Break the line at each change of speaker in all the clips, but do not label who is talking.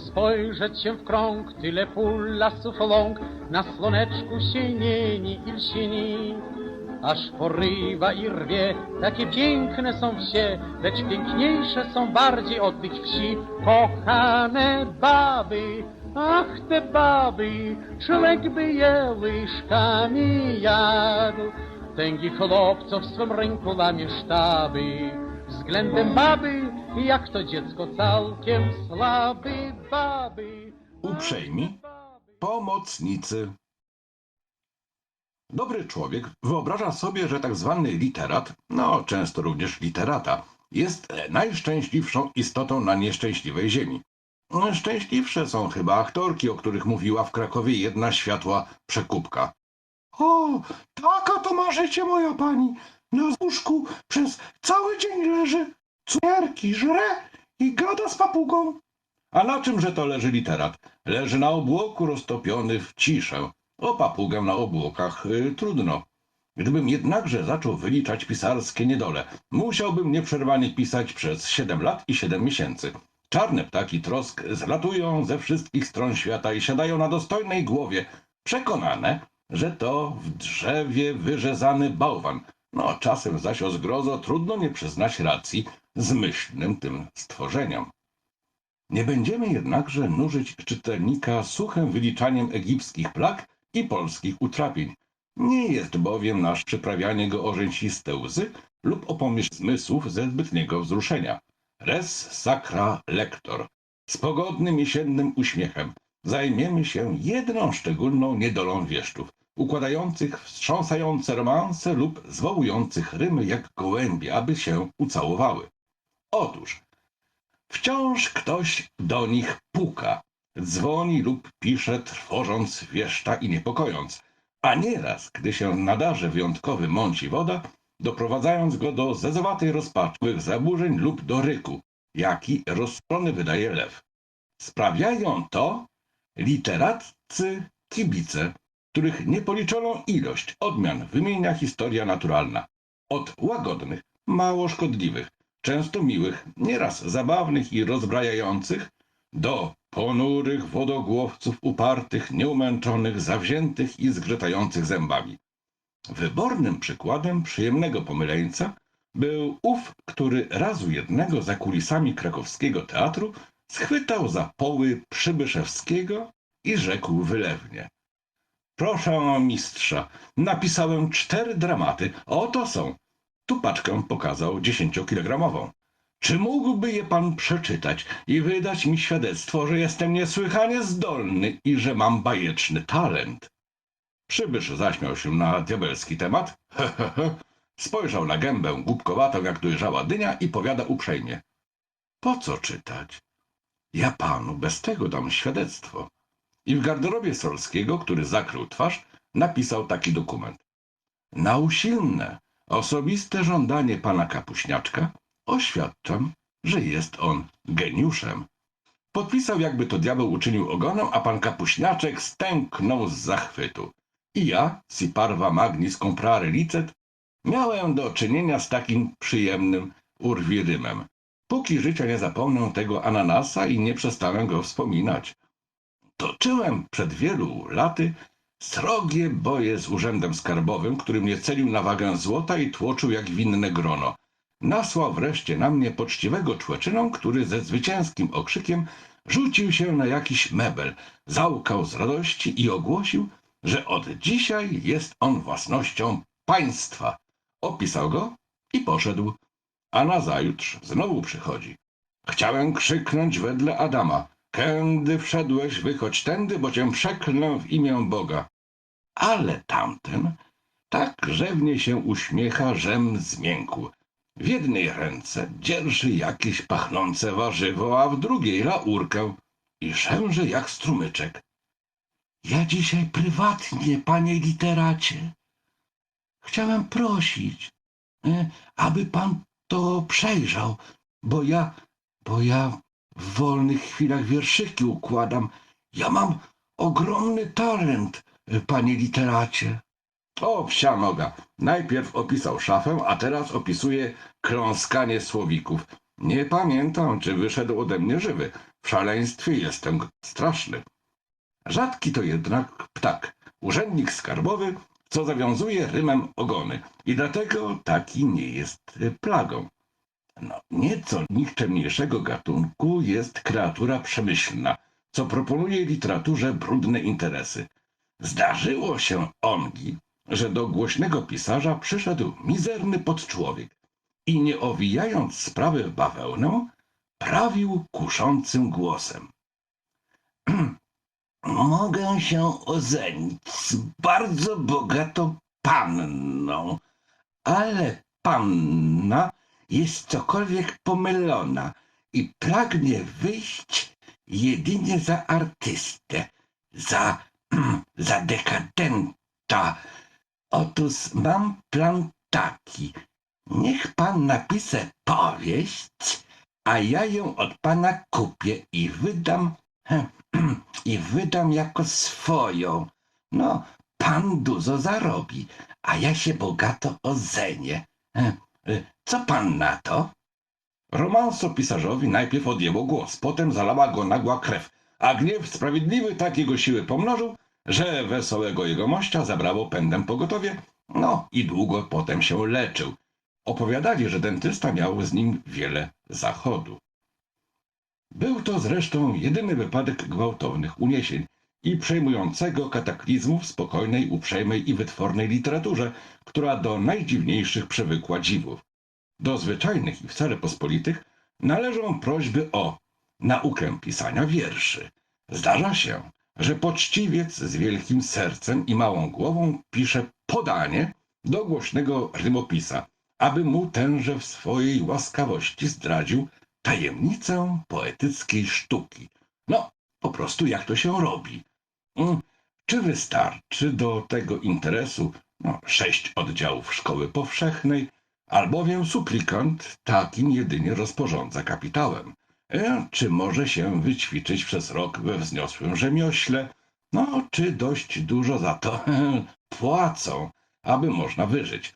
Rozpojrzeć się w krąg, tyle pól, lasów, łąk, na słoneczku sienieni i lsieni. Aż porywa i rwie, takie piękne są wsie, lecz piękniejsze są bardziej od tych wsi. Kochane baby, ach te baby, człowiek by je łyżkami jadł. Tęgi chłopców swym ręku łamie sztaby. Względem baby, jak to dziecko całkiem słaby baby.
Uprzejmi pomocnicy. Dobry człowiek wyobraża sobie, że tak zwany literat, no często również literata, jest najszczęśliwszą istotą na nieszczęśliwej ziemi. Szczęśliwsze są chyba aktorki, o których mówiła w Krakowie jedna światła przekupka. O, taka to ma życie moja pani. Na łóżku przez cały dzień leży, cukierki żre i gada z papugą. A na czymże to leży literat? Leży na obłoku roztopiony w ciszę. O papugę na obłokach y, trudno. Gdybym jednakże zaczął wyliczać pisarskie niedole, musiałbym nieprzerwanie pisać przez 7 lat i 7 miesięcy. Czarne ptaki trosk zlatują ze wszystkich stron świata i siadają na dostojnej głowie, przekonane, że to w drzewie wyrzezany bałwan. No, czasem zaś o zgrozo trudno nie przyznać racji zmyślnym tym stworzeniom. Nie będziemy jednakże nużyć czytelnika suchym wyliczaniem egipskich plag i polskich utrapień. Nie jest bowiem nasz przyprawianie go o rzęsiste łzy lub o pomyśl zmysłów ze zbytniego wzruszenia. Res sacra lector. Z pogodnym jesiennym uśmiechem zajmiemy się jedną szczególną niedolą wieszczów, układających wstrząsające romanse lub zwołujących rymy jak gołębie, aby się ucałowały. Otóż Wciąż ktoś do nich puka, dzwoni lub pisze, trwożąc wieszcza i niepokojąc, a nieraz, gdy się nadarzy wyjątkowy mąci woda, doprowadzając go do zezowatej rozpaczliwych zaburzeń lub do ryku, jaki rozstrony wydaje lew. Sprawiają to literatcy kibice, których niepoliczoną ilość odmian wymienia historia naturalna. Od łagodnych, mało szkodliwych, często miłych, nieraz zabawnych i rozbrajających, do ponurych wodogłowców upartych, nieumęczonych, zawziętych i zgrzetających zębami. Wybornym przykładem przyjemnego pomyleńca był ów, który razu jednego za kulisami krakowskiego teatru schwytał za poły Przybyszewskiego i rzekł wylewnie. Proszę mistrza, napisałem cztery dramaty, oto są. Tu paczkę pokazał dziesięciokilogramową. Czy mógłby je pan przeczytać i wydać mi świadectwo, że jestem niesłychanie zdolny i że mam bajeczny talent? Przybysz zaśmiał się na diabelski temat. Spojrzał na gębę głupkowatą jak dojrzała dynia i powiada uprzejmie. Po co czytać? Ja panu bez tego dam świadectwo. I w garderobie Solskiego, który zakrył twarz, napisał taki dokument. Na usilne, osobiste żądanie pana kapuśniaczka oświadczam, że jest on geniuszem. Podpisał, jakby to diabeł uczynił ogonem, a pan kapuśniaczek stęknął z zachwytu. I ja, si parva magnis comprare licet, miałem do czynienia z takim przyjemnym urwirymem. Póki życia nie zapomnę tego ananasa i nie przestanę go wspominać. Toczyłem przed wielu laty srogie boje z urzędem skarbowym, który mnie celił na wagę złota i tłoczył jak winne grono. Nasłał wreszcie na mnie poczciwego człeczyną, który ze zwycięskim okrzykiem rzucił się na jakiś mebel, załkał z radości i ogłosił, że od dzisiaj jest on własnością państwa. Opisał go i poszedł, a nazajutrz znowu przychodzi. Chciałem krzyknąć wedle Adama. Kędy wszedłeś, wychodź tędy, bo cię przeklnę w imię Boga. Ale tamten tak grzewnie się uśmiecha, żem zmiękł. W jednej ręce dzierży jakieś pachnące warzywo, a w drugiej laurkę i szemrze jak strumyczek. Ja dzisiaj prywatnie, panie literacie, chciałem prosić, e, aby pan to przejrzał, bo ja, bo ja w wolnych chwilach wierszyki układam. Ja mam ogromny talent, panie literacie. O, psia noga. Najpierw opisał szafę, a teraz opisuje kląskanie słowików. Nie pamiętam, czy wyszedł ode mnie żywy. w szaleństwie jestem straszny. Rzadki to jednak ptak, urzędnik skarbowy, co zawiązuje rymem ogony i dlatego taki nie jest plagą. No, nieco nikczemniejszego gatunku jest kreatura przemyślna, co proponuje literaturze brudne interesy. Zdarzyło się ongi, że do głośnego pisarza przyszedł mizerny podczłowiek i nie owijając sprawy w bawełnę, prawił kuszącym głosem. Mogę się ożenić z bardzo bogatą panną, ale panna jest cokolwiek pomylona i pragnie wyjść jedynie za artystę, za, za dekadenta. Otóż mam plan taki. Niech pan napisze powieść, a ja ją od pana kupię i wydam i wydam jako swoją. No, pan dużo zarobi, a ja się bogato ozenię. Co pan na to? Romansopisarzowi najpierw odjęło głos, potem zalała go nagła krew, a gniew sprawiedliwy tak jego siły pomnożył, że wesołego jegomościa zabrało pędem pogotowie, no i długo potem się leczył. Opowiadali, że dentysta miał z nim wiele zachodu. Był to zresztą jedyny wypadek gwałtownych uniesień i przejmującego kataklizmu w spokojnej, uprzejmej i wytwornej literaturze, która do najdziwniejszych przywykła dziwów. Do zwyczajnych i wcale pospolitych należą prośby o naukę pisania wierszy. Zdarza się, że poczciwiec z wielkim sercem i małą głową pisze podanie do głośnego rymopisa, aby mu tenże w swojej łaskawości zdradził tajemnicę poetyckiej sztuki. No, po prostu jak to się robi. Mm, Czy wystarczy do tego interesu no, sześć oddziałów szkoły powszechnej, albowiem suplikant takim jedynie rozporządza kapitałem? E, czy może się wyćwiczyć przez rok we wzniosłym rzemiośle? No, czy dość dużo za to płacą, aby można wyżyć?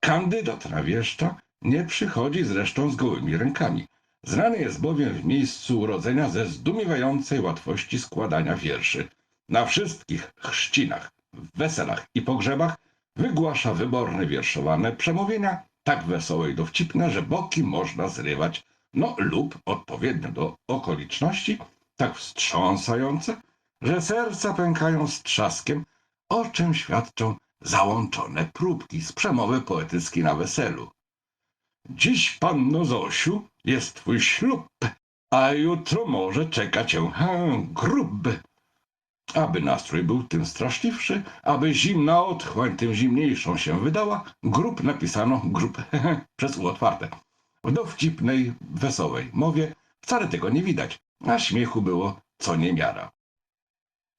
Kandydat na wieszcza nie przychodzi zresztą z gołymi rękami. Znany jest bowiem w miejscu urodzenia ze zdumiewającej łatwości składania wierszy. Na wszystkich chrzcinach, weselach i pogrzebach wygłasza wyborne wierszowane przemówienia, tak wesołe i dowcipne, że boki można zrywać, no lub odpowiednio do okoliczności, tak wstrząsające, że serca pękają z trzaskiem, o czym świadczą załączone próbki z przemowy poetyckiej na weselu. Dziś, panno Zosiu, jest twój ślub, a jutro może czeka cię he, grób. Aby nastrój był tym straszliwszy, aby zimna otchłań tym zimniejszą się wydała, grób napisano grób przez u otwarte. W dowcipnej, wesołej mowie wcale tego nie widać, a śmiechu było co niemiara.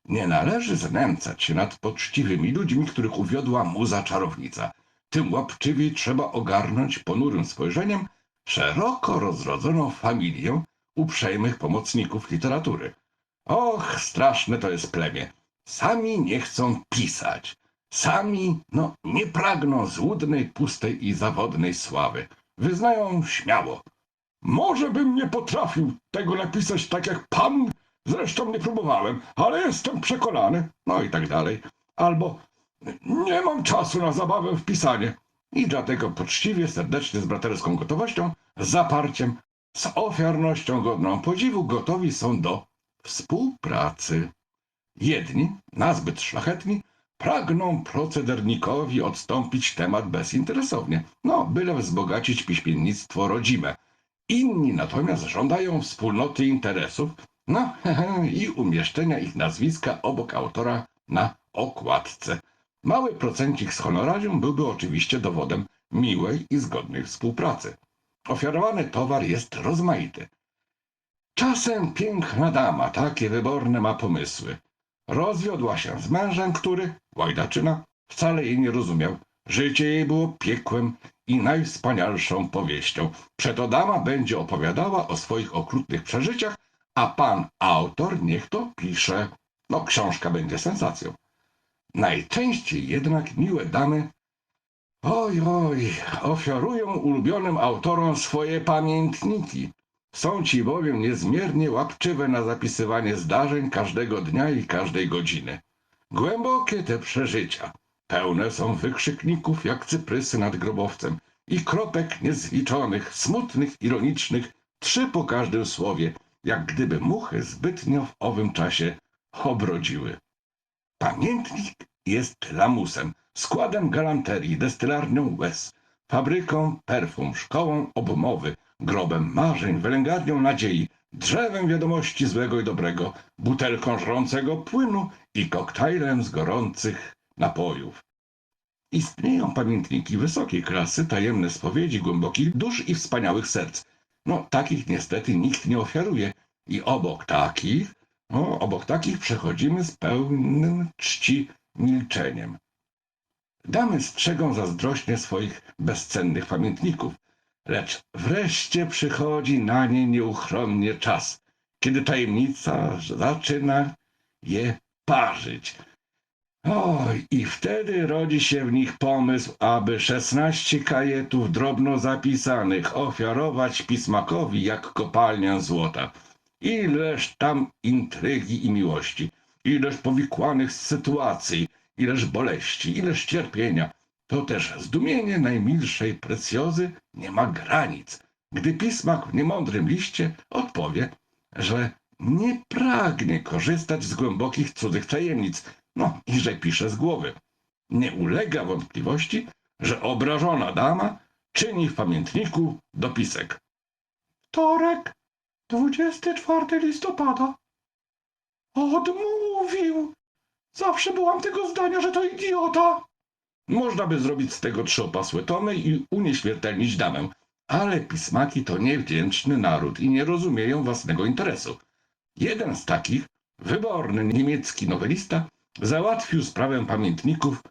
Nie należy znęcać się nad poczciwymi ludźmi, których uwiodła muza czarownica. Tym łapczywiej trzeba ogarnąć ponurym spojrzeniem szeroko rozrodzoną familię uprzejmych pomocników literatury. Och, straszne to jest plemię. Sami nie chcą pisać. Sami, no, nie pragną złudnej, pustej i zawodnej sławy. Wyznają śmiało. Może bym nie potrafił tego napisać tak jak pan, zresztą nie próbowałem, ale jestem przekonany, no i tak dalej. Albo nie mam czasu na zabawę w pisanie. I dlatego poczciwie, serdecznie, z braterską gotowością, zaparciem, z ofiarnością godną podziwu gotowi są do współpracy. Jedni, nazbyt szlachetni, pragną procedernikowi odstąpić temat bezinteresownie, no, byle wzbogacić piśmiennictwo rodzime. Inni natomiast żądają wspólnoty interesów, no i umieszczenia ich nazwiska obok autora na okładce. Mały procencik z honorarium byłby oczywiście dowodem miłej i zgodnej współpracy. Ofiarowany towar jest rozmaity. Czasem piękna dama takie wyborne ma pomysły. Rozwiodła się z mężem, który, łajdaczyna, wcale jej nie rozumiał. Życie jej było piekłem i najwspanialszą powieścią. Przeto dama będzie opowiadała o swoich okrutnych przeżyciach, a pan autor niech to pisze. No, książka będzie sensacją. Najczęściej jednak miłe damy, oj, oj, ofiarują ulubionym autorom swoje pamiętniki. Są ci bowiem niezmiernie łapczywe na zapisywanie zdarzeń każdego dnia i każdej godziny. Głębokie te przeżycia, pełne są wykrzykników jak cyprysy nad grobowcem i kropek niezliczonych, smutnych, ironicznych, trzy po każdym słowie, jak gdyby muchy zbytnio w owym czasie obrodziły. Pamiętnik jest lamusem, składem galanterii, destylarnią łez, fabryką perfum, szkołą obmowy, grobem marzeń, wylęgarnią nadziei, drzewem wiadomości złego i dobrego, butelką żrącego płynu i koktajlem z gorących napojów. Istnieją pamiętniki wysokiej klasy, tajemne spowiedzi głębokich dusz i wspaniałych serc. No, takich niestety nikt nie ofiaruje. I obok takich, no, obok takich przechodzimy z pełnym czci milczeniem. Damy strzegą zazdrośnie swoich bezcennych pamiętników, lecz wreszcie przychodzi na nie nieuchronnie czas, kiedy tajemnica zaczyna je parzyć. Oj, i wtedy rodzi się w nich pomysł, aby szesnaście kajetów drobno zapisanych ofiarować pismakowi jak kopalnię złota. Ileż tam intrygi i miłości, ileż powikłanych sytuacji, ileż boleści, ileż cierpienia. To też zdumienie najmilszej precjozy nie ma granic, gdy pismak w niemądrym liście odpowie, że nie pragnie korzystać z głębokich cudzych tajemnic, no i że pisze z głowy. Nie ulega wątpliwości, że obrażona dama czyni w pamiętniku dopisek. Wtorek, 24 listopada. Odmówił. Zawsze byłam tego zdania, że to idiota. Można by zrobić z tego trzopasłe tomy i unieśmiertelnić damę, ale pismaki to niewdzięczny naród i nie rozumieją własnego interesu. Jeden z takich, wyborny niemiecki nowelista, załatwił sprawę pamiętników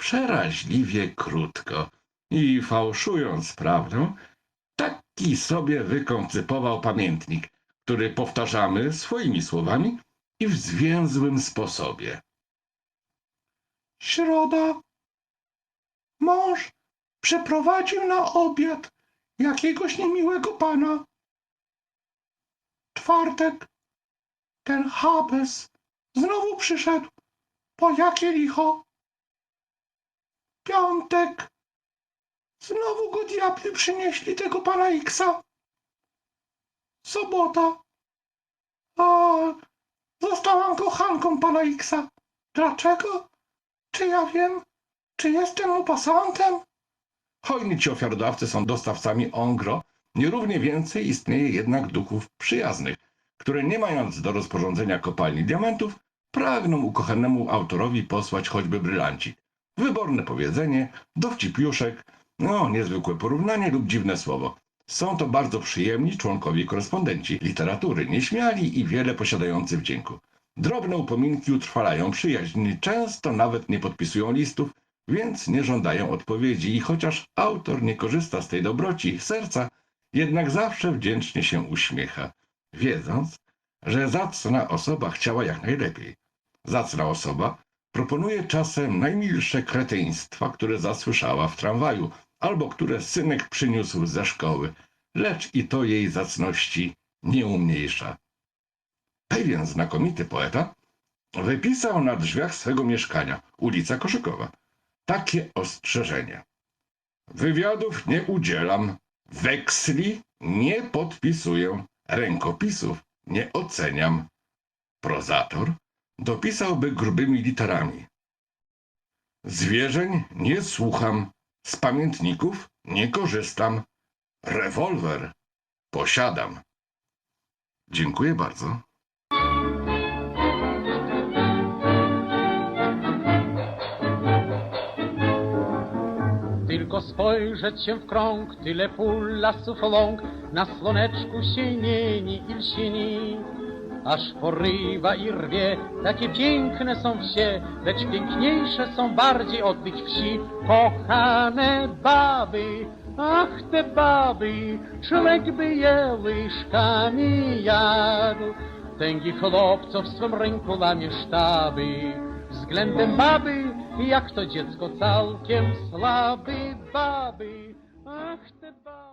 przeraźliwie krótko i fałszując prawdę, taki sobie wykoncypował pamiętnik, który powtarzamy swoimi słowami i w zwięzłym sposobie. Środa. Mąż przeprowadził na obiad jakiegoś niemiłego pana. Czwartek. Ten Habes znowu przyszedł. Po jakie licho? Piątek. Znowu go diabli przynieśli tego pana Xa. Sobota. A, zostałam kochanką pana Xa. Dlaczego? Czy ja wiem? Czy jestem upasantem? Hojni ci ofiarodawcy są dostawcami ongro, nierównie więcej istnieje jednak duchów przyjaznych, które nie mając do rozporządzenia kopalni diamentów, pragną ukochanemu autorowi posłać choćby brylancik. Wyborne powiedzenie, dowcipiuszek, no niezwykłe porównanie lub dziwne słowo. Są to bardzo przyjemni członkowie korespondenci literatury, nieśmiali i wiele posiadający wdzięku. Drobne upominki utrwalają przyjaźń, często nawet nie podpisują listów, więc nie żądają odpowiedzi i chociaż autor nie korzysta z tej dobroci ich serca, jednak zawsze wdzięcznie się uśmiecha, wiedząc, że zacna osoba chciała jak najlepiej. Zacna osoba proponuje czasem najmilsze kretyństwa, które zasłyszała w tramwaju, albo które synek przyniósł ze szkoły, lecz i to jej zacności nie umniejsza. Pewien znakomity poeta wypisał na drzwiach swego mieszkania, ulica Koszykowa, takie ostrzeżenie. Wywiadów nie udzielam, weksli nie podpisuję, rękopisów nie oceniam. Prozator dopisałby grubymi literami. Zwierzeń nie słucham, z pamiętników nie korzystam, rewolwer posiadam. Dziękuję bardzo.
Tylko spojrzeć się w krąg, tyle pól lasów ląk, na słoneczku sienieni i lsini. Aż porywa i rwie, takie piękne są wsie, lecz piękniejsze są bardziej od tych wsi. Kochane baby, ach te baby, człowiek by je łyżkami jadł. Tęgi chłopców swym ręku lamie sztaby. Względem baby, jak to dziecko całkiem słaby baby, ach te baby.